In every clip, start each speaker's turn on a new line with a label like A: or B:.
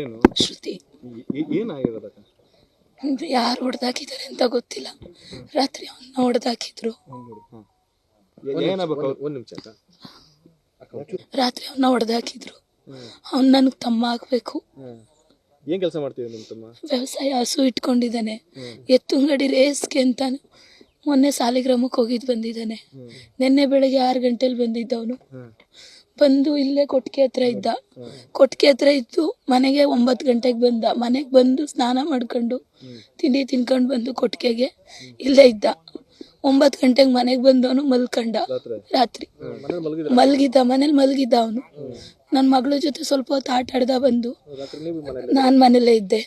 A: ಏನು
B: ಶ್ರುತಿ.
A: ಏನಾಗಿರೋದಕ್ಕ?
B: ಯಾರು ಹೊಡೆದಾಕಿದ್ದಾರೆ ಅಂತ ಗೊತ್ತಿಲ್ಲ. ರಾತ್ರಿ ಅವನ್ನ ಹೊಡೆದಾಕಿದ್ರು.
A: ಏನಾಗಬೇಕು
C: ಒಂದು ನಿಮಿಷ
B: ರಾತ್ರಿ ಅವನ್ನ ಹೊಡೆದಾಕಿದ್ರು. ಅವ್ನು ನನಗೆ ತಮ್ಮ ಆಗ್ಬೇಕು.
A: ಏನ್ ಕೆಲಸ ಮಾಡ್ತೀವಿ ನಿಮ್ ತಮ್ಮ?
B: ವ್ಯವಸಾಯ ಹಸು ಇಟ್ಕೊಂಡಿದ್ದಾನೆ. ಎತ್ತುಂಗಡಿ ರೇಸ್ಗೆ ಅಂತ ಮೊನ್ನೆ ಸಾಲಿಗ್ರಾಮಕ್ಕೆ ಹೋಗಿದ್ದು ಬಂದಿದ್ದಾನೆ. ನಿನ್ನೆ ಬೆಳಗ್ಗೆ ಆರು ಗಂಟೆಲಿ ಬಂದಿದ್ದವನು. ಬಂದು ಇಲ್ಲೇ ಕೊಟ್ಟಿಗೆ ಹತ್ರ ಇದ್ದ. ಕೊಟ್ಟಿಗೆ ಹತ್ರ ಇತ್ತು ಮನೆಗೆ ಒಂಬತ್ತು ಗಂಟೆಗೆ ಬಂದ. ಮನೆಗೆ ಬಂದು ಸ್ನಾನ ಮಾಡ್ಕೊಂಡು ತಿಂಡಿ ತಿನ್ಕೊಂಡು ಬಂದು ಕೊಟ್ಟಿಗೆಗೆ ಇಲ್ಲೇ ಇದ್ದ. ಒಂಬತ್ತು ಗಂಟೆಗೆ ಮನೆಗೆ ಬಂದವನು ಮಲ್ಕಂಡ. ರಾತ್ರಿ. ಮಲಗಿದ್ದ ಮನೇಲಿ ಮಲಗಿದ್ದ ಅವನು. ನನ್ನ ಮಗಳ ಜೊತೆ ಸ್ವಲ್ಪ ಹೊತ್ತು ಆಟ ಆಡ್ದ ಬಂದು ನಾನು ಮನೇಲೇ ಇದ್ದೆ.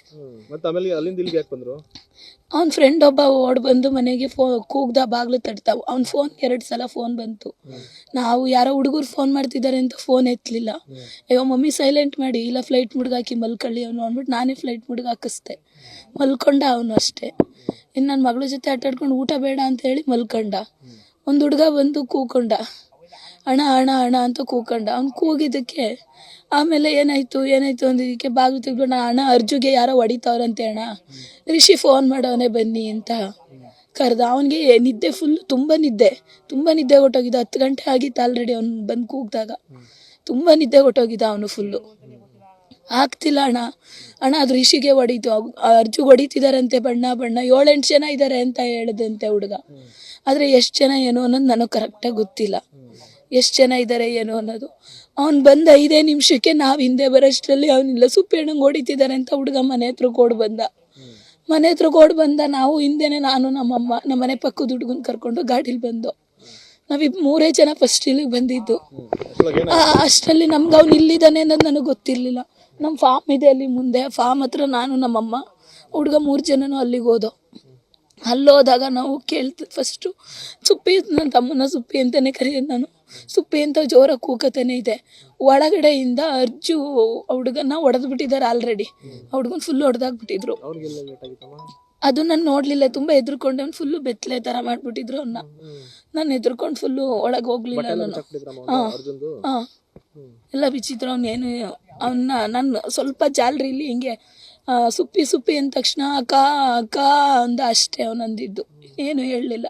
B: ಅವ್ನ ಫ್ರೆಂಡ್ ಒಬ್ಬ ಓಡ್ ಬಂದು ಮನೆಗೆ ಫೋ ಕೂಗ್ದ ಬಾಗ್ಲು ತಟ್ತಾವ. ಅವ್ನ ಫೋನ್ ಎರಡು ಸಲ ಫೋನ್ ಬಂತು. ನಾವು ಯಾರೋ ಹುಡುಗರು ಫೋನ್ ಮಾಡ್ತಿದ್ದಾರೆ ಅಂತ ಫೋನ್ ಎತ್ತಲಿಲ್ಲ ಅಯ್ಯೋ ಮಮ್ಮಿ ಸೈಲೆಂಟ್ ಮಾಡಿ ಇಲ್ಲ ಫ್ಲೈಟ್ ಮುಡ್ಗಾಕಿ ಮಲ್ಕೊಳ್ಳಿ ಅವನು ಅಂದ್ಬಿಟ್ಟು ನಾನೇ ಫ್ಲೈಟ್ ಮುಡ್ಗಾಕಿಸ್ದೆ. ಮಲ್ಕೊಂಡ ಅವನು ಅಷ್ಟೇ. ಇನ್ನು ನನ್ನ ಮಗಳ ಜೊತೆ ಆಟಾಡ್ಕೊಂಡು ಊಟ ಬೇಡ ಅಂತ ಹೇಳಿ ಮಲ್ಕೊಂಡ. ಒಂದು ಹುಡುಗ ಬಂದು ಕೂಕೊಂಡ. ಅಣ್ಣ ಅಣ್ಣ ಅಣ್ಣ ಅಂತ ಕೂಕೊಂಡ. ಅವ್ನು ಕೂಗಿದ್ದಕ್ಕೆ ಆಮೇಲೆ ಏನಾಯ್ತು ಏನಾಯ್ತು ಅಂದಿದ್ದಕ್ಕೆ ಬಾಗಿಲು ತೆಗ್ದು ಅಣ್ಣ ಅರ್ಜುಗೆ ಯಾರೋ ಹೊಡಿತಾವ್ರಂತೆ ಅಣ್ಣ. ರಿಷಿ ಫೋನ್ ಮಾಡವನೇ ಬನ್ನಿ ಅಂತ ಕರೆದ. ಅವನಿಗೆ ನಿದ್ದೆ ಫುಲ್ ತುಂಬ ನಿದ್ದೆ. ತುಂಬ ನಿದ್ದೆ ಹೊಟ್ಟೋಗಿದ್ದ ಹತ್ತು ಗಂಟೆ ಆಗಿತ್ತು ಆಲ್ರೆಡಿ ಅವ್ನು ಬಂದು ಕೂಗಿದಾಗ. ತುಂಬ ನಿದ್ದೆ ಹೊಟ್ಟೋಗಿದ್ದ ಅವನು ಫುಲ್ಲು ಆಗ್ತಿಲ್ಲ ಅಣ್ಣ. ಅಣ್ಣ ಅದು ರಿಷಿಗೆ ಹೊಡೀತು. ಅರ್ಜು ಹೊಡಿತಿದಾರಂತೆ ಬಣ್ಣ ಬಣ್ಣ. ಏಳೆಂಟು ಜನ ಇದ್ದಾರೆ ಅಂತ ಹೇಳಿದಂತೆ ಹುಡುಗ. ಆದರೆ ಎಷ್ಟು ಜನ ಏನು ಅನ್ನೋದು ನನಗೆ ಕರೆಕ್ಟಾಗಿ ಗೊತ್ತಿಲ್ಲ. ಎಷ್ಟು ಜನ ಇದ್ದಾರೆ ಏನು ಅನ್ನೋದು. ಅವ್ನು ಬಂದ ಐದೇ ನಿಮಿಷಕ್ಕೆ ನಾವು ಹಿಂದೆ ಬರೋಷ್ಟರಲ್ಲಿ ಅವನಿಲ್ಲ ಸುಪ್ಪೇಣಂಗೆ ಹೊಡಿತಿದ್ದಾರೆ ಅಂತ ಹುಡುಗ ಮನೆ ಹತ್ರ ಕೋಡ್ ಬಂದ. ಮನೆ ಹತ್ರ ಕೋಡ್ ಬಂದ ನಾವು ಹಿಂದೆನೆ ನಾನು ನಮ್ಮಮ್ಮ ನಮ್ಮ ಮನೆ ಪಕ್ಕದ ಹುಡುಗನ ಕರ್ಕೊಂಡು ಗಾಡೀಲಿ ಬಂದು. ನಾವಿಬ್ ಮೂರೇ ಜನ ಫಸ್ಟ್ ಇಲ್ಲಿಗೆ ಬಂದಿದ್ದು. ಅಷ್ಟರಲ್ಲಿ ನಮ್ಗೆ ಅವ್ನು ಇಲ್ಲಿದ್ದಾನೆ ಅನ್ನೋದು ನನಗೆ ಗೊತ್ತಿರಲಿಲ್ಲ. ನಮ್ಮ ಫಾರ್ಮ್ ಇದೆ ಅಲ್ಲಿ ಮುಂದೆ. ಫಾಮ್ ಹತ್ರ ನಾನು ನಮ್ಮಮ್ಮ ಹುಡುಗ ಮೂರು ಜನನೂ ಅಲ್ಲಿಗೆ ಹೋದೋ ಅಲ್ಲೋದಾಗ ನಾವು ಕೇಳ್ತ ಫಸ್ಟು ಸುಪ್ಪಿ ನನ್ನ ತಮ್ಮನ ಸುಪ್ಪಿ ಅಂತಲೇ ಕರೆಯೋದು ನಾನು. ಸುಪ್ಪಿ ಅಂತ ಜೋರ ಕೂಕತಾನೆ ಇದೆ. ಒಳಗಡೆಯಿಂದ ಅರ್ಜು ಹುಡುಗನ ಹೊಡೆದು ಬಿಟ್ಟಿದ್ದಾರೆ ಆಲ್ರೆಡಿ ಹುಡುಗನ ಫುಲ್ ಹೊಡೆದಾಕ್ಬಿಟ್ಟಿದ್ರು ಅದು ನಾನು ನೋಡಲಿಲ್ಲ ತುಂಬ ಹೆದರ್ಕೊಂಡೆ ಅವ್ನು ಫುಲ್ಲು ಬೆತ್ತಲೆ ಥರ ಮಾಡಿಬಿಟ್ಟಿದ್ರು ಅವನ್ನ ನಾನು ಹೆದರ್ಕೊಂಡು ಫುಲ್ಲು ಒಳಗೆ ಹೋಗ್ಲಿಲ್ಲ ನಾನು. ಹಾ. ಹಾಂ. ಎಲ್ಲ ವಿಚಿತ್ರ ಅವನೇನು ಅವನ್ನ ನಾನು ಸ್ವಲ್ಪ ಜಾಲ್ರಿಲಿ ಹಿಂಗೆ ಸುಪ್ಪಿ ಸುಪ್ಪಿ ಅಂದ ತಕ್ಷಣ ಅಕ್ಕ ಅಕ್ಕ ಅಂದ ಅಷ್ಟೇ ಅವನಂದಿದ್ದು ಏನು ಹೇಳಲಿಲ್ಲ.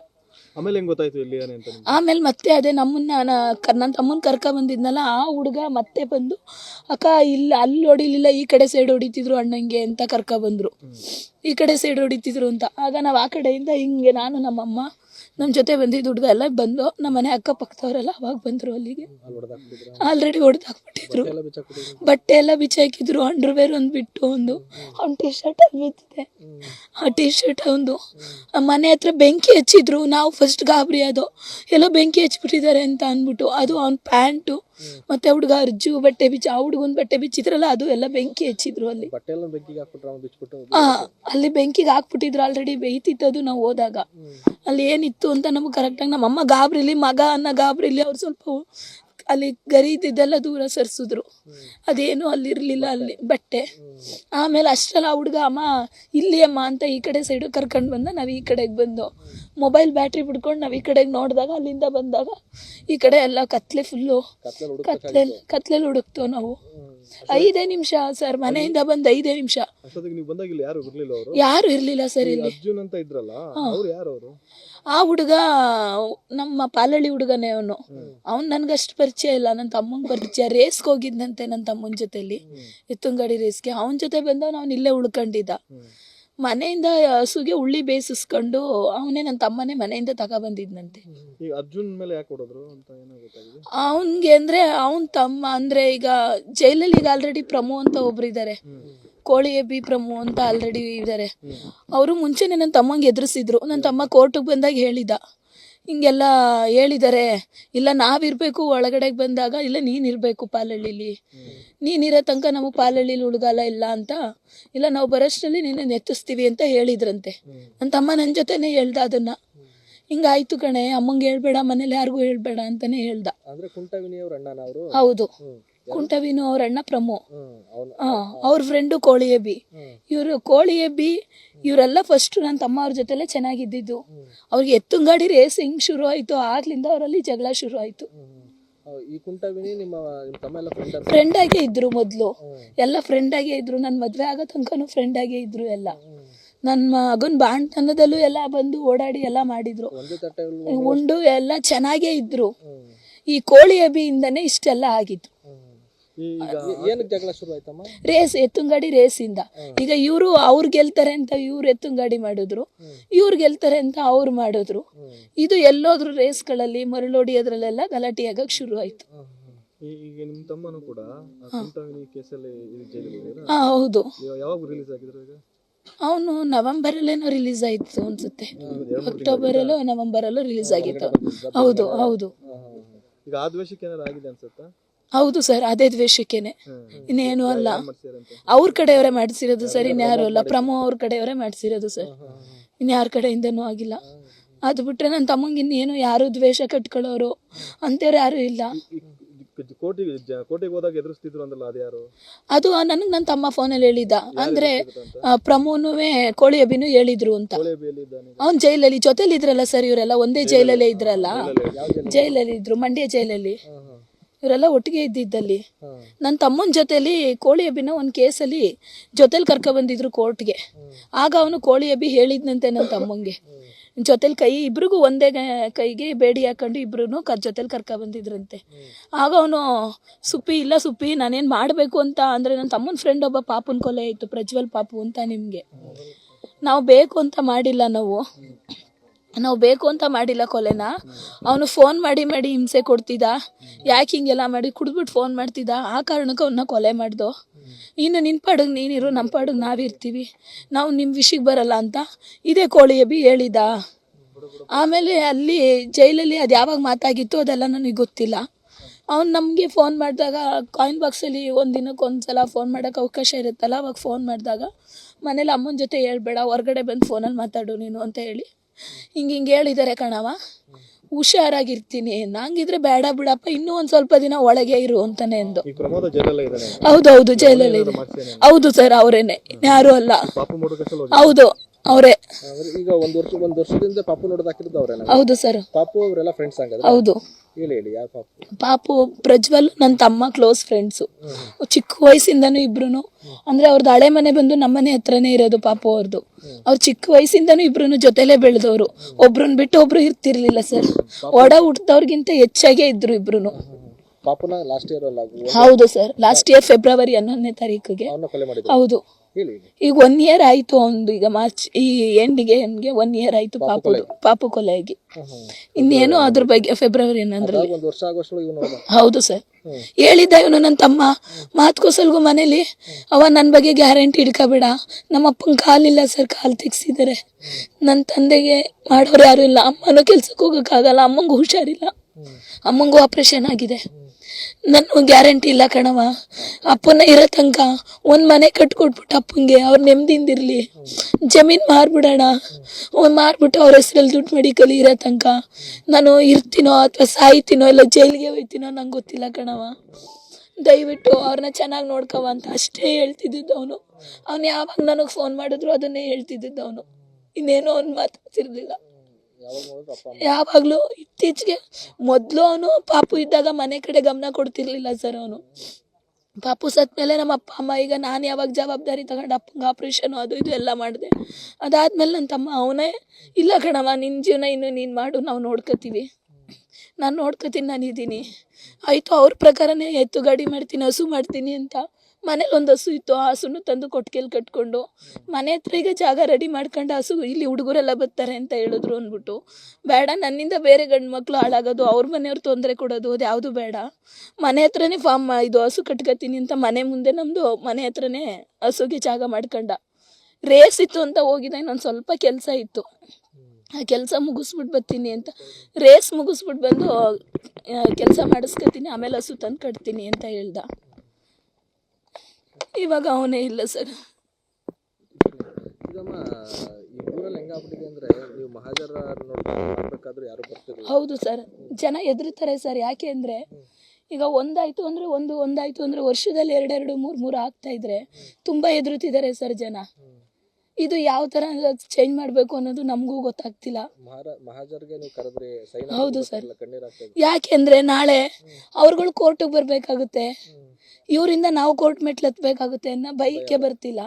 A: ಆಮೇಲೆ ಹೆಂಗ್ ಗೊತ್ತಾಯ್ತು ಇಲ್ಲಿ ಏನೇ ಅಂತ ನಿಮ್ಗೆ?
B: ಆಮೇಲೆ ಮತ್ತೆ ಅದೇ ನಮ್ಮನ್ನ ನನ್ನ ತಮ್ಮನ ಕರ್ಕ ಬಂದಿದ್ನಲ್ಲ ಆ ಹುಡುಗ ಮತ್ತೆ ಬಂದು ಅಕ್ಕ ಇಲ್ಲ ಅಲ್ಲಿ ಹೊಡಿಲಿಲ್ಲ ಈ ಕಡೆ ಸೈಡ್ ಹೊಡಿತಿದ್ರು ಅಣ್ಣಂಗೆ ಅಂತ ಕರ್ಕ ಬಂದ್ರು. ಈ ಕಡೆ ಸೈಡ್ ಹೊಡಿತಿದ್ರು ಅಂತ. ಆಗ ನಾವು ಆ ಕಡೆಯಿಂದ ಹಿಂಗೆ ನಾನು ನಮ್ಮಮ್ಮ ನಮ್ಮ ಜೊತೆ ಬಂದಿದ್ದ ಹುಡುಗ ಎಲ್ಲ ಬಂದು ನಮ್ಮ ಮನೆ ಅಕ್ಕಪಕ್ಕದವರೆಲ್ಲ ಅವಾಗ ಬಂದರು ಅಲ್ಲಿಗೆ. ಆಲ್ರೆಡಿ
C: ಹೊಡೆದು ಹಾಕ್ಬಿಟ್ಟಿದ್ರು.
B: ಬಟ್ಟೆ ಎಲ್ಲ ಬಿಚ್ಚಾಕಿದ್ರು, ಅಂಡರ್ವೇರ್ ಒಂದು ಬಿಟ್ಟು ಒಂದು. ಅವ್ನ ಟಿ ಶರ್ಟ್ ಅಲ್ಲಿ ಬಿದ್ದಿದೆ. ಆ ಟಿ ಶರ್ಟ್ ಒಂದು ಮನೆ ಹತ್ರ ಬೆಂಕಿ ಹಚ್ಚಿದ್ರು. ನಾವು ಫಸ್ಟ್ ಗಾಬರಿ ಅದು. ಎಲ್ಲೋ ಬೆಂಕಿ ಹಚ್ಬಿಟ್ಟಿದ್ದಾರೆ ಅಂತ ಅಂದ್ಬಿಟ್ಟು ಅದು ಅವ್ನ ಪ್ಯಾಂಟು ಮತ್ತೆ ಹುಡುಗ ಅರ್ಜು ಬಟ್ಟೆ ಬಿಚ್ಚಿ, ಆ ಹುಡುಗನ ಬಟ್ಟೆ ಬಿಚ್ಚಿದ್ರಲ್ಲ, ಅದು ಎಲ್ಲ ಬೆಂಕಿ ಹಚ್ಚಿದ್ರು ಅಲ್ಲಿ. ಅಲ್ಲಿ ಬೆಂಕಿಗೆ ಹಾಕ್ಬಿಟ್ಟಿದ್ರು. ಆಲ್ರೆಡಿ ಬೇಯ್ತಿತ್ತು ಅದು ನಾವು ಹೋದಾಗ. ಅಲ್ಲಿ ಏನಿತ್ತು? ಅಂತ ನಮಗೆ ಕರೆಕ್ಟಾಗಿ ನಮ್ಮ ಅಮ್ಮ ಗಾಬರಿಲಿ ಮಗ ಅನ್ನೋ ಗಾಬರಿಲಿ ಅವ್ರು ಸ್ವಲ್ಪ ಅಲ್ಲಿ ಗರೀದಿದ್ದೆಲ್ಲ ದೂರ ಸರಿಸಿದ್ರು. ಅದೇನು ಅಲ್ಲಿರಲಿಲ್ಲ ಅಲ್ಲಿ ಬಟ್ಟೆ. ಆಮೇಲೆ ಅಷ್ಟೆಲ್ಲ ಹುಡುಗ ಅಮ್ಮ ಇಲ್ಲಿ ಅಮ್ಮ ಅಂತ ಈ ಕಡೆ ಸೈಡು ಕರ್ಕೊಂಡು ಬಂದ ನಾವು ಈ ಕಡೆಗೆ ಬಂದು. ಮೊಬೈಲ್ ಬ್ಯಾಟ್ರಿ ಬಿಡ್ಕೊಂಡು ನಾವು ಈ ಕಡೆಗೆ ನೋಡಿದಾಗ ಅಲ್ಲಿಂದ ಬಂದಾಗ ಈ ಕಡೆ ಎಲ್ಲ ಕತ್ಲೆ ಫುಲ್ಲು
C: ಕತ್ಲೆ
B: ಕತ್ಲೆ ಕತ್ಲೆಲಿ ಹುಡುಕ್ತೋ ನಾವು. ಐದೇ ನಿಮಿಷ ಸರ್ ಮನೆಯಿಂದ ಬಂದ ಐದೇ ನಿಮಿಷ.
A: ಯಾರು ಇರ್ಲಿಲ್ಲ
B: ಸರ್ ಇಲ್ಲಿ. ಆ ಹುಡುಗ ನಮ್ಮ ಪಾಲಳ್ಳಿ ಹುಡುಗನೇ ಅವನು. ಅವ್ನು ನನಗಷ್ಟು ಪರಿಚಯ ಇಲ್ಲ ನನ್ನ ತಮ್ಮಂಗೆ ಪರಿಚಯ. ರೇಸ್ಗೆ ಹೋಗಿದ್ದಂತೆ ನನ್ನ ತಮ್ಮನ ಜೊತೆಲಿ. ಎತ್ತುಂಗಡಿ ರೇಸ್ಗೆ ಅವನ ಜೊತೆ ಬಂದವನು ನಾವು ಇಲ್ಲೇ ಉಳ್ಕೊಂಡಿದ್ದ. ಮನೆಯಿಂದ ಹಸುಗೆ ಉಳ್ಳಿ ಬೇಯಿಸ್ಕೊಂಡು ಅವನೇ ನನ್ನ ತಮ್ಮನೇ ಮನೆಯಿಂದ ತಗೊಬಂದಿದ್ನಂತೆ
A: ಬಂದಿದ್ನಂತೆ. ಅರ್ಜುನ್ ಮೇಲೆ ಯಾಕೆ ಹೊಡೆದ್ರು ಅಂತ ಏನೋ ಗೊತ್ತಾಗಿದೆ.
B: ಅವನ್ಗೆ ಅಂದ್ರೆ ಅವನ್ ತಮ್ಮ ಅಂದ್ರೆ ಈಗ ಜೈಲಲ್ಲಿ ಈಗ ಆಲ್ರೆಡಿ ಪ್ರಮೋ ಅಂತ ಒಬ್ರು ಇದ್ದಾರೆ ಕೋಳಿ ಎಬ್ಬಿ ಪ್ರಮೋ ಅಂತ ಆಲ್ರೆಡಿ ಇದ್ದಾರೆ ಅವರು ಮುಂಚೆನೆ ನನ್ನ ತಮ್ಮಂಗೆ ಎದುರಿಸಿದ್ರು. ನನ್ನ ತಮ್ಮ ಕೋರ್ಟಿಗೆ ಬಂದಾಗ ಹೇಳಿದ ಹಿಂಗೆಲ್ಲ ಹೇಳಿದ್ದಾರೆ ಇಲ್ಲ ನಾವಿರ್ಬೇಕು ಒಳಗಡೆಗೆ ಬಂದಾಗ ಇಲ್ಲ ನೀನಿರ್ಬೇಕು ಪಾಲಳ್ಳಿಲಿ. ನೀನಿರೋ ತನಕ ನಾವು ಪಾಲಳ್ಳಿಲಿ ಉಳ್ಗಾಲ ಇಲ್ಲ ಅಂತ ಇಲ್ಲ ನಾವು ಬರೋಷ್ಟರಲ್ಲಿ ನಿನ್ನ ನೆತ್ತಿಸ್ತೀವಿ ಅಂತ ಹೇಳಿದ್ರಂತೆ. ನನ್ನ ತಮ್ಮ ನನ್ನ ಜೊತೆನೆ ಹೇಳ್ದ ಅದನ್ನ. ಹಿಂಗಾಯ್ತು ಕಣೆ ಅಮ್ಮಂಗೆ ಹೇಳ್ಬೇಡ ಮನೇಲಿ ಯಾರಿಗೂ ಹೇಳ್ಬೇಡ ಅಂತಾನೆ ಹೇಳ್ದ. ಹೌದು. ಕುಂಟವಿನು ಅವ್ರ ಅಣ್ಣ ಪ್ರಮೋ ಹಾ ಅವ್ರ ಫ್ರೆಂಡು ಕೋಳಿ ಎಬ್ಬಿ ಇವರು ಕೋಳಿ ಎಬ್ಬಿ ಇವರೆಲ್ಲ ಫಸ್ಟ್ ನನ್ನ ತಮ್ಮ ಅವ್ರ ಜೊತೆಲೆ ಚೆನ್ನಾಗಿದ್ದಿದ್ದು. ಅವ್ರಿಗೆ ಎತ್ತುಂಗಾಡಿ ರೇಸ್ ಹೆಂಗ್ ಶುರು ಆಯ್ತು ಆಗ್ಲಿಂದ ಅವರಲ್ಲಿ ಜಗಳ ಶುರು ಆಯ್ತು
C: ಫ್ರೆಂಡ್
B: ಆಗೇ ಇದ್ರು ಮೊದಲು. ಎಲ್ಲ ಫ್ರೆಂಡ್ ಆಗೇ ಇದ್ರು. ನನ್ನ ಮದ್ವೆ ಆಗೋ ತನಕನೂ ಫ್ರೆಂಡ್ ಆಗೇ ಇದ್ರು ಎಲ್ಲ. ನನ್ನ ಮಗನ ಬಾಣ್ತನದಲ್ಲೂ ಎಲ್ಲ ಬಂದು ಓಡಾಡಿ ಎಲ್ಲ ಮಾಡಿದ್ರು. ಉಂಡು ಎಲ್ಲ ಚೆನ್ನಾಗೇ ಇದ್ರು. ಈ ಕೋಳಿ ಅಭಿಯಿಂದನೇ ಇಷ್ಟೆಲ್ಲ ಆಗಿತ್ತು
C: ಜಗಳ ಶುರು ಆಯ್ತಮ್ಮ?
B: ರೇಸ್ ಎತ್ತುಂಗಾಡಿ ರೇಸಿಂದ. ಈಗ ಇವರು ಅವ್ರು ಗೆಲ್ತಾರೆ ಅಂತ ಇವ್ರು ಎತ್ತುಂಗಾಡಿ ಮಾಡಿದ್ರು ಇವ್ರು ಗೆಲ್ತಾರೆ ಅಂತ ಅವ್ರು ಮಾಡಿದ್ರು. ಇದು ಎಲ್ಲೋದ್ರು ರೇಸ್ಗಳಲ್ಲಿ ಮರಳೊಡಿಯೋದ್ರಲ್ಲೆಲ್ಲ ಗಲಾಟೆ ಆಗಕ್ ಶುರು ಆಯ್ತು.
A: ಈಗ ನಿಮ್ಮ ತಮ್ಮನು ಕೂಡ ಕೇಸಲ್ಲಿ
B: ಹೌದು.
A: ಯಾವಾಗ ರಿಲೀಸ್ ಆಗಿದ್ರು ಈಗ?
B: ಅವನು ನವೆಂಬರಲ್ಲೇನೋ ರಿಲೀಸ್ ಆಯ್ತು ಅನ್ಸುತ್ತೆ. ಅಕ್ಟೋಬರ್ ಅಲ್ಲೋ ನವೆಂಬರ್ ಅಲ್ಲೋ ರಿಲೀಸ್ ಆಗಿತ್ತು. ಹೌದು ಹೌದು.
A: ಈಗ ಆಗಿದೆ ಅನ್ಸುತ್ತಾ?
B: ಹೌದು ಸರ್ ಅದೇ ದ್ವೇಷಕ್ಕೇನೆ. ಇನ್ನೇನು ಅಲ್ಲ. ಅವ್ರ ಕಡೆಯವರೇ ಮಾಡಿಸಿರೋದು ಸರ್ ಇನ್ಯಾರು ಅಲ್ಲ. ಪ್ರಮೋ ಅವ್ರ ಕಡೆಯವರೇ ಮಾಡಿಸಿರೋದು ಸರ್. ಇನ್ಯಾರ ಕಡೆಯಿಂದನೂ ಆಗಿಲ್ಲ. ಅದು ಬಿಟ್ರೆ ನನ್ನ ತಮ್ಮಂಗೆ ಇನ್ನೇನು ಯಾರು ದ್ವೇಷ ಕಟ್ಕೊಳ್ಳೋರು ಅಂತವ್ರು ಯಾರು ಇಲ್ಲ. ಅದು ನನಗೆ ನನ್ನ ತಮ್ಮ ಫೋನಲ್ಲಿ ಹೇಳಿದ್ದ. ಅಂದ್ರೆ ಪ್ರಮೋನುವೆ ಕೋಳಿ ಅಭಿನು ಹೇಳಿದ್ರು ಅಂತ. ಅವ್ನ್ ಜೈಲಲ್ಲಿ ಜೊತೆಲಿ ಇದ್ರಲ್ಲ ಸರ್ ಇವರೆಲ್ಲ? ಒಂದೇ ಜೈಲಲ್ಲೇ ಇದ್ರಲ್ಲ? ಜೈಲಲ್ಲಿ ಇದ್ರು ಮಂಡ್ಯ ಜೈಲಲ್ಲಿ. ಇವರೆಲ್ಲ ಒಟ್ಟಿಗೆ ಇದ್ದಿದ್ದಲ್ಲಿ. ನನ್ನ ತಮ್ಮನ ಜೊತೆಯಲ್ಲಿ ಕೋಳಿ ಹಬ್ಬಿನ ಒಂದು ಕೇಸಲ್ಲಿ ಜೊತೆಲಿ ಕರ್ಕೊ ಬಂದಿದ್ರು ಕೋರ್ಟ್ಗೆ. ಆಗ ಅವನು ಕೋಳಿ ಹಬ್ಬಿ ಹೇಳಿದ್ನಂತೆ ನನ್ನ ತಮ್ಮಂಗೆ. ಜೊತೆಲಿ ಕೈ ಇಬ್ರಿಗೂ ಒಂದೇ ಕೈಗೆ ಬೇಡಿ ಹಾಕೊಂಡು ಇಬ್ರು ಕ ಜೊತೆಲಿ ಕರ್ಕೊ ಬಂದಿದ್ರಂತೆ. ಆಗ ಅವನು ಸುಪ್ಪಿ ಇಲ್ಲ ಸುಪ್ಪಿ ನಾನೇನು ಮಾಡಬೇಕು ಅಂತ ಅಂದರೆ ನನ್ನ ತಮ್ಮನ ಫ್ರೆಂಡ್ ಒಬ್ಬ ಪಾಪುನ ಕೊಲೆ ಇತ್ತು ಪ್ರಜ್ವಲ್ ಪಾಪು ಅಂತ ನಿಮಗೆ. ನಾವು ಬೇಕು ಅಂತ ಮಾಡಿಲ್ಲ ನಾವು. ನಾವು ಬೇಕು ಅಂತ ಮಾಡಿಲ್ಲ ಕೊಲೆನ. ಅವನು ಫೋನ್ ಮಾಡಿ ಮಾಡಿ ಹಿಂಸೆ ಕೊಡ್ತಿದ್ದ. ಯಾಕೆ ಹಿಂಗೆಲ್ಲ ಮಾಡಿ ಕುಡಿದ್ಬಿಟ್ಟು ಫೋನ್ ಮಾಡ್ತಿದ್ದ? ಆ ಕಾರಣಕ್ಕೆ ಅವನ್ನ ಕೊಲೆ ಮಾಡ್ದು. ಇನ್ನು ನಿನ್ನ ಪಾಡಿಗೆ ನೀನಿರು ನಮ್ಮ ಪಾಡಿಗೆ ನಾವಿರ್ತೀವಿ. ನಾವು ನಿಮ್ಮ ವಿಷಯಕ್ಕೆ ಬರಲ್ಲ ಅಂತ ಇದೇ ಕೋಳಿ ಬಿ ಹೇಳಿದ. ಆಮೇಲೆ ಅಲ್ಲಿ ಜೈಲಲ್ಲಿ ಅದು ಯಾವಾಗ ಮಾತಾಗಿತ್ತು ಅದೆಲ್ಲ ನನಗೆ ಗೊತ್ತಿಲ್ಲ. ಅವ್ನು ನಮಗೆ ಫೋನ್ ಮಾಡಿದಾಗ ಕಾಯಿನ್ ಬಾಕ್ಸಲ್ಲಿ ಒಂದು ದಿನಕ್ಕೆ ಒಂದು ಸಲ ಫೋನ್ ಮಾಡೋಕೆ ಅವಕಾಶ ಇರುತ್ತಲ್ಲ, ಅವಾಗ ಫೋನ್ ಮಾಡಿದಾಗ ಮನೇಲಿ ಅಮ್ಮನ ಜೊತೆ ಹೇಳ್ಬೇಡ, ಹೊರಗಡೆ ಬಂದು ಫೋನಲ್ಲಿ ಮಾತಾಡು ನೀನು ಅಂತ ಹೇಳಿ. ಹಿಂಗೆ ಹಿಂಗೆ ಹೇಳಿದ್ದಾರೆ ಕಣವ ಹುಷಾರಾಗಿರ್ತೀನಿ. ನಂಗಿದ್ರೆ ಬೇಡ ಬಿಡಪ್ಪ ಇನ್ನೂ ಒಂದು ಸ್ವಲ್ಪ ದಿನ ಒಳಗೆ ಇರು ಅಂತಾನೆ
A: ಎಂದು
B: ಹೌದೌದು ಜೈಲಲ್ಲಿ ಹೌದು ಸರ್ ಅವರೇನೆ. ಯಾರು ಅಲ್ಲ. ಹೌದು. ಅವರೇ.
C: ಅಂದ್ರೆ ಈಗ ಒಂದ್ ವರ್ಷ ಒಂದ್ ವರ್ಷದಿಂದ ಪಾಪು ನೋಡೋದು ಹಾಕಿರೋದು ಅವ್ರೇನ
B: ಹೌದು ಸರ್.
C: ಪಾಪು ಅವರೆಲ್ಲ ಫ್ರೆಂಡ್ಸ್
B: ಹೌದು.
C: ಹೇಳಿ ಹೇಳಿ ಯಾವ ಪಾಪು?
B: ಪಾಪು ಪ್ರಜ್ವಲ್ ನನ್ನ ತಮ್ಮ ಕ್ಲೋಸ್ ಫ್ರೆಂಡ್ಸು ಚಿಕ್ಕ ವಯಸ್ಸಿಂದನೂ ಇಬ್ರು ಅಂದ್ರೆ ಅವ್ರದ್ದು ಹಳೆ ಮನೆ ಬಂದು ನಮ್ಮನೆ ಹತ್ರನೇ ಇರೋದು ಪಾಪು ಅವ್ರದ್ದು ಅವ್ರ ಚಿಕ್ಕ ವಯಸ್ಸಿಂದನೂ ಇಬ್ರು ಜೊತೆಲೇ ಬೆಳೆದವರು. ಒಬ್ರನ್ನ ಬಿಟ್ಟು ಒಬ್ರು ಇರ್ತಿರ್ಲಿಲ್ಲ ಸರ್. ಒಡ ಹುಟ್ಟಿದವ್ರಿಗಿಂತ ಹೆಚ್ಚಾಗೆ ಇದ್ರು ಇಬ್ರು
C: ಪಾಪುನ ಲಾಸ್ಟ್ ಇಯರ್ ಅಲ್ಲ
B: ಹೌದು ಸರ್. ಲಾಸ್ಟ್ ಇಯರ್ ಫೆಬ್ರವರಿ ಹನ್ನೊಂದನೇ ತಾರೀಕಿಗೆ.
C: ಅವನ್ನ ಕೊಲೆ ಮಾಡಿದ್ರು.
B: ಹೌದು. ಈಗ ಒನ್ ಇಯರ್ ಆಯ್ತು ಒಂದು ಈಗ ಮಾರ್ಚ್ ಈ ಎಂಡಿಗೆ ಎಂಡ್ಗೆ ಒನ್ ಇಯರ್ ಆಯ್ತು ಪಾಪು ಪಾಪು ಆಗಿ ಇನ್ನೇನು ಅದ್ರ ಬಗ್ಗೆ ಫೆಬ್ರವರಿ
C: ಏನಂದ್ರೆ
B: ಹೌದು ಸರ್ ಹೇಳಿದ್ದ ಇವನು ನನ್ನ ತಮ್ಮ ಮಾತ್ಕೋಸಲ್ಗೂ ಮನೇಲಿ ಅವ ನನ್ನ ಬಗ್ಗೆ ಗ್ಯಾರಂಟಿ ಹಿಡ್ಕೋಬೇಡ. ನಮ್ಮ ಅಪ್ಪನ ಕಾಲಿಲ್ಲ ಸರ್ ಕಾಲು ತೆಗ್ಸಿದ್ದಾರೆ ನನ್ನ ತಂದೆಗೆ ಮಾಡೋರು ಯಾರು ಇಲ್ಲ ಅಮ್ಮನೂ ಕೆಲ್ಸಕ್ಕೆ ಹೋಗೋಕ್ಕಾಗಲ್ಲ ಅಮ್ಮಂಗೂ ಹುಷಾರಿಲ್ಲ. ಅಮ್ಮಂಗೂ ಆಪ್ರೇಷನ್ ಆಗಿದೆ. ನನ್ನ ಗ್ಯಾರಂಟಿ ಇಲ್ಲ ಕಣವ ಅಪ್ಪನ ಇರೋ ತನಕ ಒಂದು ಮನೆ ಕಟ್ಕೊಟ್ಬಿಟ್ಟು ಅಪ್ಪಂಗೆ ಅವ್ರ ನೆಮ್ಮದಿಂದಿರಲಿ ಜಮೀನು ಮಾರ್ಬಿಡೋಣ. ಅವ್ನು ಮಾರ್ಬಿಟ್ಟು ಅವ್ರ ಹೆಸ್ರಲ್ಲಿ ದುಡ್ಡು ಮೆಡಿಕಲ್ ಇರೋ ತನಕ. ನಾನು ಇರ್ತೀನೋ ಅಥವಾ ಸಾಯ್ತೀನೋ ಇಲ್ಲ ಜೈಲಿಗೆ ಹೋಯ್ತೀನೋ ನಂಗೆ ಗೊತ್ತಿಲ್ಲ ಕಣವ ದಯವಿಟ್ಟು ಅವ್ರನ್ನ ಚೆನ್ನಾಗಿ ನೋಡ್ಕವ ಅಂತ ಅಷ್ಟೇ ಹೇಳ್ತಿದ್ದಿದ್ದು ಅವನು. ಅವ್ನು ಯಾವಾಗ ನನಗೆ ಫೋನ್ ಮಾಡಿದ್ರು ಅದನ್ನೇ ಹೇಳ್ತಿದ್ದಿದ್ದು ಅವನು. ಇನ್ನೇನೋ ಅವ್ನು ಮಾತಾಡ್ತಿರ್ಲಿಲ್ಲ. ಯಾವಾಗಲೂ ಇತ್ತೀಚೆಗೆ ಮೊದಲು ಅವನು ಪಾಪು ಇದ್ದಾಗ ಮನೆ ಕಡೆ ಗಮನ ಕೊಡ್ತಿರ್ಲಿಲ್ಲ ಸರ್ ಅವನು. ಪಾಪು ಸತ್ಮೇಲೆ ನಮ್ಮ ಅಪ್ಪ ಅಮ್ಮ, ಈಗ ನಾನು ಯಾವಾಗ ಜವಾಬ್ದಾರಿ ತಗೊಂಡು ಅಪ್ಪಂಗೆ ಆಪ್ರೇಷನು ಅದು ಇದು ಎಲ್ಲ ಮಾಡಿದೆ. ಅದಾದ್ಮೇಲೆ ನನ್ನ ತಮ್ಮ ಅವನೇ, ಇಲ್ಲ ಕಣವ ನಿನ್ನ ಜೀವನ ಇನ್ನು ನೀನು ಮಾಡು, ನಾವು ನೋಡ್ಕೋತೀವಿ. ನಾನು ನೋಡ್ಕೋತೀನಿ, ನಾನು ಇದ್ದೀನಿ ಆಯಿತು, ಅವ್ರ ಪ್ರಕಾರನೇ ಎತ್ತು ಗಾಡಿ ಮಾಡ್ತೀನಿ, ಹಸು ಮಾಡ್ತೀನಿ ಅಂತ ಮನೇಲಿ ಒಂದು ಹಸು ಇತ್ತು, ಆ ಹಸುನು ತಂದು ಕೊಟ್ಕೆಲ್ ಕಟ್ಕೊಂಡು ಮನೆ ಹತ್ರ ಈಗ ಜಾಗ ರೆಡಿ ಮಾಡ್ಕೊಂಡು ಹಸು ಇಲ್ಲಿ ಹುಡುಗರೆಲ್ಲ ಬರ್ತಾರೆ ಅಂತ ಹೇಳಿದ್ರು ಅಂದ್ಬಿಟ್ಟು. ಬೇಡ, ನನ್ನಿಂದ ಬೇರೆ ಗಂಡು ಮಕ್ಕಳು ಹಾಳಾಗೋದು, ಅವ್ರ ಮನೆಯವ್ರು ತೊಂದರೆ ಕೊಡೋದು, ಅದು ಯಾವುದು ಬೇಡ. ಮನೆ ಹತ್ರನೇ ಫಾರ್ಮ್ ಇದು ಹಸು ಕಟ್ಕೊತೀನಿ ಅಂತ ಮನೆ ಮುಂದೆ ನಮ್ಮದು ಮನೆ ಹತ್ರನೇ ಹಸುಗೆ ಜಾಗ ಮಾಡ್ಕೊಂಡ. ರೇಸ್ ಇತ್ತು ಅಂತ ಹೋಗಿದ್ದೆ ಇನ್ನೊಂದು ಸ್ವಲ್ಪ ಕೆಲಸ ಇತ್ತು. ಆ ಕೆಲಸ ಮುಗಿಸ್ಬಿಟ್ಟು ಬರ್ತೀನಿ ಅಂತ. ರೇಸ್ ಮುಗಿಸ್ಬಿಟ್ಟು ಬಂದು ಕೆಲಸ ಮಾಡಿಸ್ಕೊತೀನಿ, ಆಮೇಲೆ ಹಸು ತಂದು ಕಟ್ತೀನಿ ಅಂತ ಹೇಳ್ದ. ಇವಾಗ ಅವನೇ ಇಲ್ಲ ಸರ್. ಹೌದು ಸರ್. ಜನ ಎದುರುತ್ತಾರೆ ಸರ್. ಯಾಕೆ ಅಂದ್ರೆ ಈಗ ಒಂದಾಯ್ತು ಅಂದ್ರೆ ಒಂದು ಒಂದಾಯ್ತು ಅಂದ್ರೆ ವರ್ಷದಲ್ಲಿ ಎರಡೆರಡು ಮೂರು ಮೂರು ಆಗ್ತಾ ಇದ್ರೆ ತುಂಬಾ ಎದುರುತ್ತಿದ್ದಾರೆ ಸರ್ ಜನ. ಇದು ಯಾವ ತರ ಚೇಂಜ್ ಮಾಡಬೇಕು ಅನ್ನೋದು ನಮಗೂ ಗೊತ್ತಾಗ್ತಿಲ್ಲ. ಹೌದು ಸರ್. ಯಾಕೆಂದ್ರೆ ನಾಳೆ ಅವ್ರುಗಳು ಕೋರ್ಟಿಗೆ ಬರಬೇಕಾಗುತ್ತೆ. ಇವರಿಂದ ನಾವು ಕೋರ್ಟ್ ಮೆಟ್ಲು ಹತ್ಬೇಕಾಗುತ್ತೆ ಅನ್ನೋ ಭಯಕ್ಕೆ ಬರ್ತಿಲ್ಲ.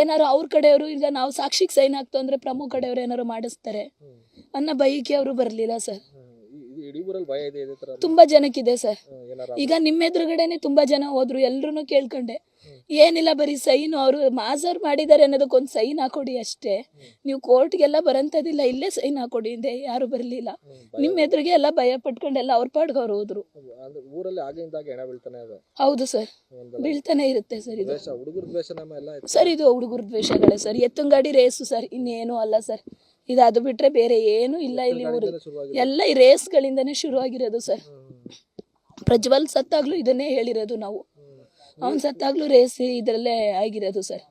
B: ಏನಾರು ಅವ್ರ ಕಡೆಯವರು ಈಗ ನಾವು ಸಾಕ್ಷಿಗೆ ಸೈನ್ ಹಾಕ್ತು ಅಂದ್ರೆ ಪ್ರಮುಖ ಕಡೆಯವರು ಏನಾರು ಮಾಡಿಸ್ತಾರೆ ಅನ್ನ ಭಯಕ್ಕೆ ಅವರು ಬರಲಿಲ್ಲ ಸರ್.
C: ಇಡೀ ಊರಲ್ಲಿ ಭಯ ಇದೆ ಇದೇ ತರ
B: ತುಂಬಾ ಜನಕ್ಕಿದೆ ಸರ್.
C: ಏನಾರ
B: ಈಗ ನಿಮ್ಮ ಎದುರುಗಡೆನೆ ತುಂಬಾ ಜನ ಹೋದ್ರು ಎಲ್ರು ಕೇಳ್ಕೊಂಡೆ. ಏನಿಲ್ಲ ಬರೀ ಸೈನ್ ಅವರು ಮಾಜರ್ ಮಾಡಿದ್ದಾರೆ ಅನ್ನೋದಕ್ಕೊಂದು ಸೈನ್ ಹಾಕೊಡಿ ಅಷ್ಟೇ. ನೀವು ಕೋರ್ಟ್ಗೆಲ್ಲ ಬರಂತದಿಲ್ಲ ಇಲ್ಲೇ ಸೈನ್ ಹಾಕೊಡಿ ಇದೆ ಯಾರು ಬರಲಿಲ್ಲ. ನಿಮ್ಮ ಎದುರಿಗೆ ಎಲ್ಲ ಭಯ ಪಟ್ಕೊಂಡೆಲ್ಲ ಅವ್ರ ಪಾಡ್ಗೆ ಅವ್ರು ಹೋದ್ರು.
C: ಅಂದ್ರೆ ಊರಲ್ಲಿ ಆಗಿಂದಾಗ ಹೆಣ ಬೀಳ್ತಾನೆ ಇದೆ.
B: ಹೌದು ಸರ್. ಬೀಳ್ತಾನೆ ಇರುತ್ತೆ ಸರ್ ಇದು.
C: ದ್ವೇಷ ಹುಡುಗರ ದ್ವೇಷ ನಮ್ಮ ಎಲ್ಲ
B: ಸರ್ ಇದು ಹುಡುಗರ ದ್ವೇಷಗಳೇ ಸರ್. ಎತ್ತಂಗಾಡಿ ರೇಸು ಸರ್ ಇನ್ನೇನು ಅಲ್ಲ ಸರ್. ಇದು ಅದು ಬಿಟ್ರೆ ಬೇರೆ ಏನು ಇಲ್ಲ ಇಲ್ಲಿ ಊರು ಎಲ್ಲ ಈ ರೇಸ್ಗಳಿಂದನೇ ಶುರುವಾಗಿರೋದು ಸರ್. ಪ್ರಜ್ವಲ್ ಸತ್ತಾಗ್ಲೂ ಇದನ್ನೇ ಹೇಳಿರೋದು ನಾವು. ಅವ್ನು ಸತ್ತಾಗ್ಲೂ ರೇಸ್ ಇದರಲ್ಲೇ ಆಗಿರೋದು ಸರ್.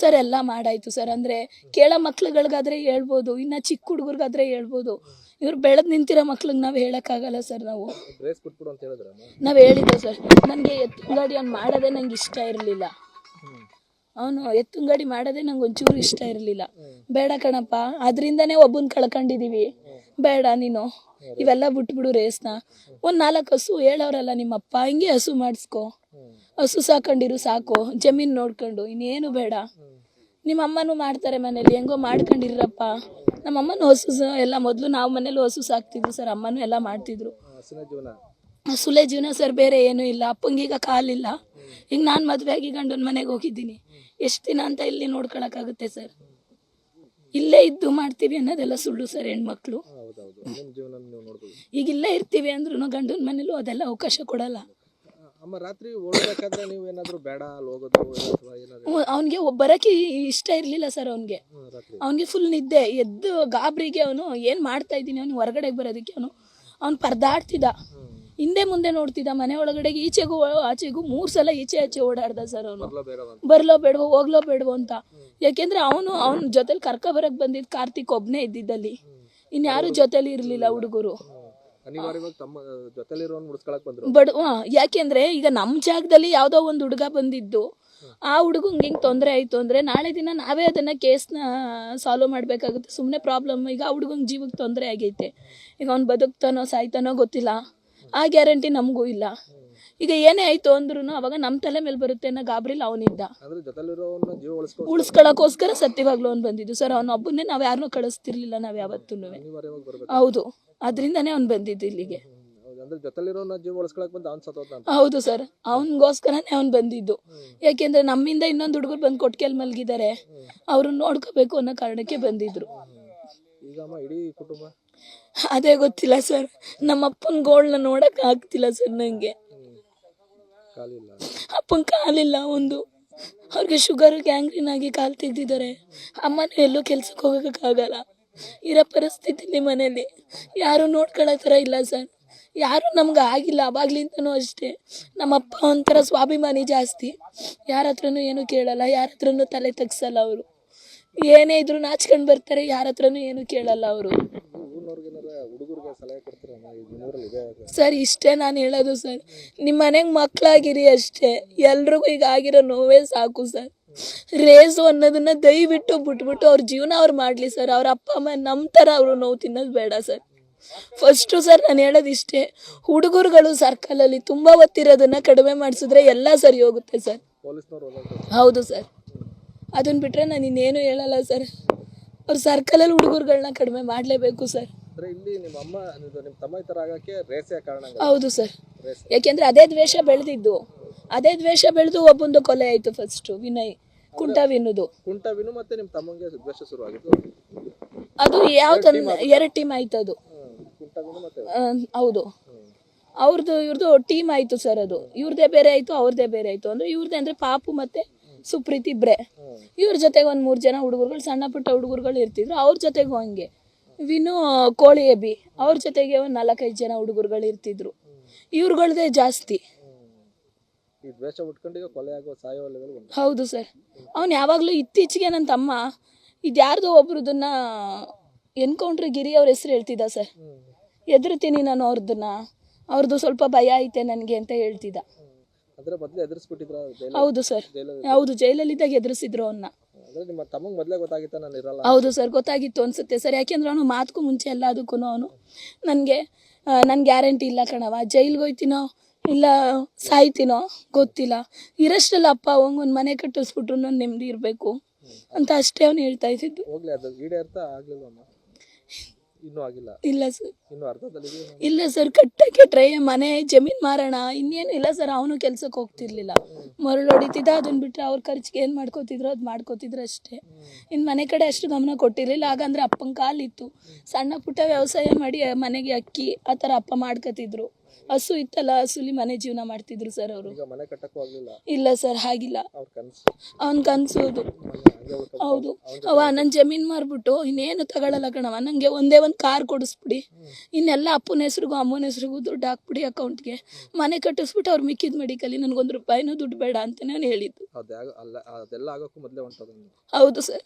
B: ಸರ್ ಎಲ್ಲ ಮಾಡಾಯ್ತು ಸರ್. ಅಂದ್ರೆ ಕೇಳೋ ಮಕ್ಳುಗಳಿಗಾದ್ರೆ ಹೇಳ್ಬೋದು ಇನ್ನ ಚಿಕ್ಕ ಹುಡುಗರಿಗಾದ್ರೆ ಹೇಳ್ಬೋದು. ಇವ್ರು ಬೆಳೆದ್ ನಿಂತಿರೋ ಮಕ್ಳಿಗೆ ನಾವು ಹೇಳಕ್ಕಾಗಲ್ಲ ಸರ್ ನಾವು. ನಾವು ಹೇಳಿದ್ದೆ ಸರ್. ನನಗೆ ಎತ್ತಿನ ಗಾಡಿ ಅವ್ನು ಮಾಡೋದೇ ನಂಗೆ ಇಷ್ಟ ಇರಲಿಲ್ಲ. ಅವನು ಎತ್ತುಂಗಡಿ ಗಾಡಿ ಮಾಡೋದೇ ನಂಗೆ ಒಂಚೂರು ಇಷ್ಟ ಇರಲಿಲ್ಲ. ಬೇಡ ಕಣಪ್ಪ ಅದರಿಂದನೇ ಒಬ್ಬನ್ ಕಳ್ಕೊಂಡಿದ್ದೀವಿ ಬೇಡ ನೀನು. ಇವೆಲ್ಲ ಬಿಟ್ಬಿಡು ರೇಸ್ನ. ಒಂದು ನಾಲ್ಕು ಹಸು ಹೇಳೋರಲ್ಲ ನಿಮ್ಮಪ್ಪ ಹಿಂಗೆ ಹಸು ಮಾಡಿಸ್ಕೊ. ಹಸು ಸಾಕೊಂಡಿರು ಸಾಕು ಜಮೀನು ನೋಡ್ಕೊಂಡು ಇನ್ನೇನು ಬೇಡ. ನಿಮ್ಮ ಅಮ್ಮನೂ ಮಾಡ್ತಾರೆ ಮನೇಲಿ ಹೆಂಗೋ ಮಾಡ್ಕೊಂಡಿರಪ್ಪ ನಮ್ಮ ಅಮ್ಮನೂ ಹಸು ಎಲ್ಲ ಮೊದಲು ನಾವು ಮನೇಲಿ ಹಸು ಸಾಕ್ತಿದ್ವಿ ಸರ್ ಅಮ್ಮನೂ ಎಲ್ಲ ಮಾಡ್ತಿದ್ರು. ಸುಲೆ ಜೀವನ. ಸರ್ ಬೇರೆ ಏನೂ ಇಲ್ಲ. ಅಪ್ಪಂಗೀಗ ಕಾಲಿಲ್ಲ. ಈಗ ನಾನು ಮದುವೆ ಆಗಿ ಗಂಡನ ಮನೆಗೆ ಹೋಗಿದ್ದೀನಿ. ಎಷ್ಟು ದಿನ ಅಂತ ಇಲ್ಲಿ ನೋಡ್ಕೊಳಕ್ಕಾಗುತ್ತೆ ಸರ್? ಇಲ್ಲೇ ಇದ್ದು ಮಾಡ್ತೀವಿ ಅನ್ನೋದೆಲ್ಲ ಸುಳ್ಳು ಸರ್ ಹೆಣ್ಮಕ್ಳು. ಈಗ ಇಲ್ಲೇ ಇರ್ತೀವಿ ಅಂದ್ರೂ ಗಂಡನ ಮನೇಲೂ ಅದೆಲ್ಲ ಅವಕಾಶ ಕೊಡಲ್ಲ.
C: ಅಮ್ಮ ರಾತ್ರಿ ಓಡಬೇಕಾದ್ರೆ ನೀವು ಏನಾದ್ರು ಬೇಡ ಅಲ್ಲಿ ಹೋಗೋದು ಅಥವಾ ಏನಾದ್ರು?
B: ಅವನಿಗೆ ಬರೋಕ್ಕೆ ಇಷ್ಟ ಇರಲಿಲ್ಲ ಸರ್ ಅವನಿಗೆ.
C: ಅವನ್ಗೆ
B: ಅವನಿಗೆ ಫುಲ್ ನಿದ್ದೆ ಎದ್ದು ಗಾಬರಿಗೆ ಅವನು ಏನು ಮಾಡ್ತಾ ಇದ್ದೀನಿ ಅವನು ಹೊರಗಡೆ ಬರೋದಕ್ಕೆ ಅವನು ಅವ್ನು ಪರದಾಡ್ತಿದ್ದ. ಹಿಂದೆ ಮುಂದೆ ನೋಡ್ತಿದ್ದ ಮನೆ ಒಳಗಡೆ ಈಚೆಗೂ ಆಚೆಗೂ ಮೂರು ಸಲ ಈಚೆ ಆಚೆ ಓಡಾಡ್ದ ಸರ್ ಅವನು.
C: ಬರ್ಲೋ
B: ಬೇಡವೋ ಹೋಗ್ಲೋ ಬೇಡವೋ ಅಂತ. ಯಾಕೆಂದ್ರೆ ಅವನು ಅವನ ಜೊತೆಲಿ ಕರ್ಕ ಬರಕ್ ಬಂದಿದ್ ಕಾರ್ತಿಕ್ ಒಬ್ನೇ ಇದ್ದಿದ್ದಲ್ಲಿ. ಇನ್ಯಾರು ಜೊತೆಲಿ ಇರ್ಲಿಲ್ಲ ಹುಡುಗರು. ಬಡ ಯಾಕೆಂದ್ರೆ ಈಗ ನಮ್ ಜಾಗದಲ್ಲಿ ಯಾವ್ದೋ ಒಂದು ಹುಡುಗ ಬಂದಿದ್ದು ಆ ಹುಡುಗಂಗೆ ಹಿಂಗೆ ತೊಂದರೆ ಆಯ್ತು ಅಂದ್ರೆ ನಾಳೆ ದಿನ ನಾವೇ ಅದನ್ನ ಕೇಸ್ನ ಸಾಲ್ವ್ ಮಾಡ್ಬೇಕಾಗುತ್ತೆ. ಸುಮ್ಮನೆ ಪ್ರಾಬ್ಲಮ್ ಈಗ ಆ ಹುಡುಗಂಗೆ ಜೀವಕ್ಕೆ ತೊಂದರೆ ಆಗೈತೆ. ಈಗ ಅವ್ನು ಬದುಕ್ತಾನೋ ಸಾಯ್ತಾನೋ ಗೊತ್ತಿಲ್ಲ. ಆ ಗ್ಯಾರಂಟಿ ನಮಗೂ ಇಲ್ಲ. ಈಗ ಏನೇ ಆಯ್ತು ಅಂದ್ರೂ ಅವಾಗ ನಮ್ಮ ತಲೆ ಮೇಲೆ ಬರುತ್ತೆ ಅನ್ನೋ ಗಾಬರಿಲಿ ಅವನಿದ್ದ.
C: ಅಂದ್ರೆ ಜೊತೆಲಿರೋನ್ನ ಜೀವ ಉಳಿಸ್ಕೊ
B: ಉಳಿಸ್ಕೊಳಕ್ಕೋಸ್ಕರ ಸತ್ಯವಾಗ್ಲೂ ಅವ್ನು ಬಂದಿದ್ದು. ಸರ್ ಅವನ ಒಬ್ಬನೇ ನಾವು ಯಾರನ್ನೂ ಕಳಿಸ್ತಿರ್ಲಿಲ್ಲ ನಾವು ಯಾವತ್ತೂ ಹೌದು. ಅದರಿಂದನೇ ಅವ್ನು ಬಂದಿದ್ದು ಇಲ್ಲಿಗೆ.
C: ಹೌದು.
B: ಸರ್. ಅವನಿಗೋಸ್ಕರನೇ ಅವ್ನು ಬಂದಿದ್ದು. ಯಾಕೆಂದ್ರೆ ನಮ್ಮಿಂದ ಇನ್ನೊಂದು ಹುಡುಗರು ಬಂದು ಕೊಟ್ಕೆಲ್ ಮಲ್ಗಿದ್ದಾರೆ ಅವ್ರನ್ನ ನೋಡ್ಕೋಬೇಕು ಅನ್ನೋ ಕಾರಣಕ್ಕೆ ಬಂದಿದ್ರು. ಅದೇ ಗೊತ್ತಿಲ್ಲ ಸರ್. ನಮ್ಮ ಅಪ್ಪನ ಗೋಳನ್ನ ನೋಡಕ್ ಆಗ್ತಿಲ್ಲ ಸರ್ ನಂಗೆ. ಅಪ್ಪನ ಕಾಲಿಲ್ಲ ಒಂದು. ಅವ್ರಿಗೆ ಶುಗರ್ ಗ್ಯಾಂಗ್ರೀನ್ ಆಗಿ ಕಾಲು ತೆಗ್ದಿದ್ದಾರೆ. ಅಮ್ಮನೂ ಎಲ್ಲೂ ಕೆಲ್ಸಕ್ಕೆ ಹೋಗೋಕ್ಕಾಗಲ್ಲ ಇರೋ ಪರಿಸ್ಥಿತಿಲಿ ಮನೇಲಿ ಯಾರು ನೋಡ್ಕೊಳ್ಳೋ ಥರ ಇಲ್ಲ ಸರ್. ಯಾರು ನಮ್ಗೆ ಆಗಿಲ್ಲ, ಅವಾಗ್ಲಿಂದನೂ ಅಷ್ಟೇ. ನಮ್ಮಪ್ಪ ಒಂಥರ ಸ್ವಾಭಿಮಾನಿ ಜಾಸ್ತಿ. ಯಾರ ಹತ್ರನೂ ಏನು ಕೇಳಲ್ಲ, ಯಾರ ಹತ್ರನೂ ತಲೆ ತಗ್ಸಲ್ಲ ಅವರು. ಏನೇ ಇದ್ರು ನಾಚ್ಕೊಂಡು ಬರ್ತಾರೆ, ಯಾರ ಹತ್ರನೂ ಏನು ಕೇಳಲ್ಲ ಅವರು. ಸರ್ ಇಷ್ಟೇ ನಾನು ಹೇಳೋದು ಸರ್. ನಿಮ್ಮ ಮನೆಗೆ ಮಕ್ಕಳಾಗಿರಿ ಅಷ್ಟೇ. ಎಲ್ರಿಗೂ ಈಗ ಆಗಿರೋ ನೋವೇ ಸಾಕು ಸರ್. ರೇಸು ಅನ್ನೋದನ್ನ ದಯವಿಟ್ಟು ಬಿಟ್ಬಿಟ್ಟು ಅವ್ರ ಜೀವನ ಅವ್ರು ಮಾಡಲಿ ಸರ್. ಅವ್ರ ಅಪ್ಪ ಅಮ್ಮ ನಮ್ಮ ಥರ ಅವರು ನೋವು ತಿನ್ನೋದು ಬೇಡ ಸರ್. ಫಸ್ಟು ಸರ್ ನಾನು ಹೇಳೋದು ಇಷ್ಟೇ. ಹುಡುಗರುಗಳು ಸರ್ಕಲಲ್ಲಿ ತುಂಬ ಒತ್ತಿರೋದನ್ನ ಕಡಿಮೆ ಮಾಡಿಸಿದ್ರೆ ಎಲ್ಲ ಸರಿ ಹೋಗುತ್ತೆ ಸರ್. ಹೌದು ಸರ್. ಅದನ್ನ ಬಿಟ್ಟರೆ ನಾನು ಇನ್ನೇನು ಹೇಳಲ್ಲ ಸರ್. ಅವ್ರ ಸರ್ಕಲಲ್ಲಿ ಹುಡುಗರುಗಳನ್ನ ಕಡಿಮೆ ಮಾಡಲೇಬೇಕು ಸರ್.
C: ಅಂದ್ರೆ ಇಲ್ಲಿ ನಿಮ್ಮ ಅಮ್ಮ ನಿಮ್ಮ ತಮ್ಮ ಈ ತರ ಆಗಕ್ಕೆ ರೇಸೇ ಕಾರಣ
B: ಹೌದು ಸರ್. ಯಾಕೆಂದ್ರೆ ಅದೇ ದ್ವೇಷ ಬೆಳೆದಿದ್ದು. ಅದೇ ದ್ವೇಷ ಬೆಳೆದು ಒಬ್ಬಂದು ಕೊಲೆ ಆಯ್ತು ಫಸ್ಟ್ ವಿನಯ್ ಕುಂಟ
C: ಕುಂಟವಿನು ಮತ್ತೆ ನಿಮ್ಮ ತಮ್ಮಂಗೆ ದ್ವೇಷ ಶುರು ಆಗಿತ್ತು
B: ಅದು ಯಾವ ಎರಡು ಟೀಮ್ ಆಯ್ತು ಅದು. ಹೌದು. ಅವ್ರದ್ದು ಇವ್ರದ್ದು ಟೀಮ್ ಆಯ್ತು ಸರ್ ಅದು. ಇವ್ರದೇ ಬೇರೆ ಆಯ್ತು ಅವ್ರದೇ ಬೇರೆ ಆಯ್ತು. ಅಂದ್ರೆ ಇವ್ರದೇ ಅಂದ್ರೆ ಪಾಪು ಮತ್ತೆ ಸುಪ್ರೀತ್ ಇಬ್ರೆ. ಇವ್ರ ಜೊತೆಗೆ ಒಂದ್ ಮೂರ್ ಜನ ಹುಡುಗರುಗಳು ಸಣ್ಣ ಪುಟ್ಟ ಹುಡುಗರುಗಳು ಇರ್ತಿದ್ರು. ಅವ್ರ ಜೊತೆಗೆ ಹಂಗೆ. ವಿನು ಕೋಳಿ ಎಬಿ ಅವ್ರ ಜೊತೆಗೆ ಒಂದ್ ನಾಲ್ಕೈದು ಜನ ಹುಡುಗರುಗಳು ಇರ್ತಿದ್ರು. ಇವ್ರುಗಳ್ದೇ ಜಾಸ್ತಿ. ಹೌದು ಸರ್. ಅವ್ನು ಯಾವಾಗಲೂ ಇತ್ತೀಚೆಗೆ ನನ್ನ ತಮ್ಮ ಇದ್ಯಾರ್ದೋ ಒಬ್ರದನ್ನ ಎನ್ಕೌಂಟ್ರ್ ಗಿರಿ ಅವ್ರ ಹೆಸರು ಹೇಳ್ತಿದ್ದ ಸರ್. ಎದುರ್ತೀನಿ ನಾನು ಅವ್ರದನ್ನ. ಅವ್ರದ್ದು ಸ್ವಲ್ಪ ಭಯ ಐತೆ ನನಗೆ ಅಂತ ಹೇಳ್ತಿದ್ದ.
C: ಅಂದ್ರೆ ಬದಲು ಎದುರಿಸ್ಬಿಟ್ಟಿದ್ರ
B: ಹೌದು ಸರ್.
C: ಜೈಲಲ್ಲಿ
B: ಹೌದು ಜೈಲಲ್ಲಿದ್ದಾಗ ಎದುರಿಸಿದ್ರು ಅವನ್ನ
C: ಅಂದ್ರೆ ನಿಮ್ಮ ತಮ್ಮಗ್ ಮೊದ್ಲೇ ಗೊತ್ತಾಗಿತ್ತ ನಾನು ಇರಲ್ಲ?
B: ಹೌದು ಸರ್ ಗೊತ್ತಾಗಿತ್ತು ಅನ್ಸುತ್ತೆ ಸರ್. ಯಾಕೆಂದ್ರೆ ಅವನು ಮಾತಕ್ಕೂ ಮುಂಚೆ ಎಲ್ಲದಕ್ಕೂ ಅವನು ನನಗೆ ನನ್ ಗ್ಯಾರಂಟಿ ಇಲ್ಲ ಕಣವ ಜೈಲ್ಗೆ ಹೋಯ್ತೀನೋ ಇಲ್ಲ ಸಾಯ್ತೀನೋ ಗೊತ್ತಿಲ್ಲ. ಇರಷ್ಟಲ್ಲ ಅಪ್ಪ ಅವಂಗ ಒಂದು ಮನೆ ಕಟ್ಟಿಸ್ಬಿಟ್ರು ನಾನು ನೆಮ್ಮದಿ ಇರಬೇಕು ಅಂತ ಅಷ್ಟೇ ಅವನು ಹೇಳ್ತಾ ಇದ್ದಿದ್ದು.
C: ಹೋಗ್ಲಿ ಅದು ಈಡೇರ್ತಾ ಆಗ್ಲಿಲ್ವಮ್ಮ? ಇನ್ನೂ ಆಗಿಲ್ಲ.
B: ಇಲ್ಲ ಸರ್.
C: ಇನ್ನು ಅರ್ಧದಲ್ಲಿ?
B: ಇಲ್ಲ ಸರ್ ಕಟ್ಟಕ್ಕೆ ಟ್ರೈ ಮನೆ ಜಮೀನ್ ಮಾರೋಣ ಇನ್ನೇನು ಇಲ್ಲ ಸರ್ ಅವನು ಕೆಲ್ಸಕ್ಕೆ ಹೋಗ್ತಿರ್ಲಿಲ್ಲ. ಮರಳು ಹೊಡಿತಿದ್ದ ಅದನ್ನ ಬಿಟ್ರೆ ಅವ್ರ ಖರ್ಚಿಗೆ ಏನು ಮಾಡ್ಕೋತಿದ್ರು ಅದು ಮಾಡ್ಕೋತಿದ್ರು ಅಷ್ಟೇ. ಇನ್ನು ಮನೆ ಕಡೆ ಅಷ್ಟು ಗಮನ ಕೊಟ್ಟಿರಲಿಲ್ಲ ಆಗಂದ್ರೆ ಅಪ್ಪನ ಕಾಲಿತ್ತು. ಸಣ್ಣ ಪುಟ್ಟ ವ್ಯವಸಾಯ ಮಾಡಿ ಮನೆಗೆ ಅಕ್ಕಿ ಆ ಥರ ಅಪ್ಪ ಮಾಡ್ಕೋತಿದ್ರು. ಹಸು ಇತ್ತಲ್ಲ ಹಸುಲಿ ಮನೆ ಜೀವನ ಮಾಡ್ತಿದ್ರು ಸರ್ ಅವರು. ಇಲ್ಲ ಸರ್ ಹಾಗಿಲ್ಲ ಅವನ್
C: ಕನ್ಸು ಅದು.
B: ಹೌದು. ಅವ ನನ್ನ ಜಮೀನ್ ಮಾರ್ಬಿಟ್ಟು ಇನ್ನೇನು ತಗೊಳಲ್ಲ ಕಣವ ನಂಗೆ ಒಂದೇ ಒಂದು ಕಾರ್ ಕೊಡಿಸ್ಬಿಡಿ. ಇನ್ನೆಲ್ಲ ಅಪ್ಪನ ಹೆಸರಿಗೂ ಅಮ್ಮನ ಹೆಸರಿಗೂ ದುಡ್ಡು ಹಾಕ್ಬಿಡಿ ಅಕೌಂಟ್ಗೆ. ಮನೆ ಕಟ್ಟಿಸ್ಬಿಟ್ಟು ಅವ್ರು ಮಿಕ್ಕಿದ ಮೆಡಿಕಲಿ ನನ್ಗೊಂದು ರೂಪಾಯಿನೂ ದುಡ್ಡು ಬೇಡ ಅಂತಾನೆ ನಾನು ಹೇಳಿದ್ದು.
C: ಅಲ್ಲ ಅದೆಲ್ಲ ಆಗಕ್ಕೂ
B: ಹೌದು ಸರ್